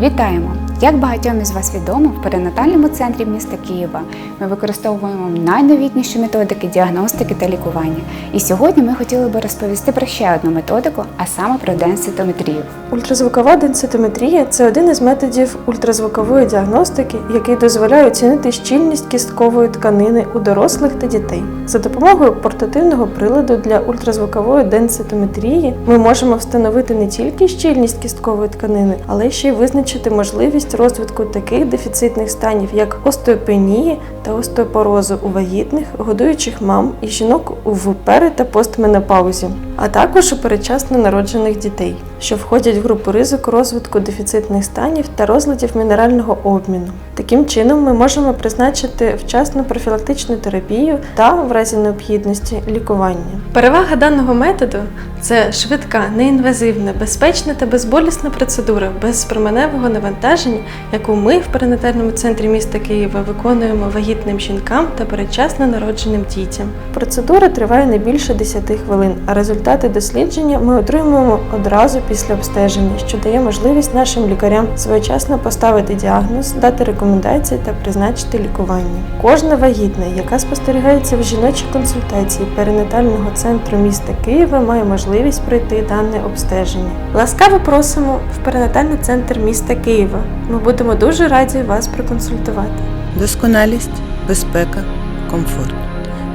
Вітаємо! Як багатьом із вас відомо, в перинатальному центрі міста Києва ми використовуємо найновітніші методики діагностики та лікування. І сьогодні ми хотіли би розповісти про ще одну методику, а саме про денситометрію. Ультразвукова денситометрія це один із методів ультразвукової діагностики, який дозволяє оцінити щільність кісткової тканини у дорослих та дітей. За допомогою портативного приладу для ультразвукової денситометрії ми можемо встановити не тільки щільність кісткової тканини, але ще й визначити можливість розвитку таких дефіцитних станів, як остеопенії та остеопорозу у вагітних, годуючих мам і жінок в пери та постменопаузі, а також у передчасно народжених дітей, що входять в групу ризику розвитку дефіцитних станів та розладів мінерального обміну. Таким чином, ми можемо призначити вчасну профілактичну терапію та, в разі необхідності, лікування. Перевага даного методу це швидка, неінвазивна, безпечна та безболісна процедура без променевого навантаження, яку ми в перинатальному центрі міста Києва виконуємо вагітним жінкам та передчасно народженим дітям. Процедура триває не більше 10 хвилин, а результати дослідження ми отримуємо одразу після обстеження, що дає можливість нашим лікарям своєчасно поставити діагноз, дати рекомендації та призначити лікування. Кожна вагітна, яка спостерігається в жіночій консультації перинатального центру міста Києва, має можливість пройти дане обстеження. Ласкаво просимо в перинатальний центр міста Києва. Ми будемо дуже раді вас проконсультувати. Досконалість, безпека, комфорт.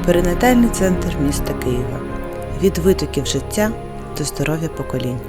Перинатальний центр міста Києва. Від витоків життя до здоров'я поколінь.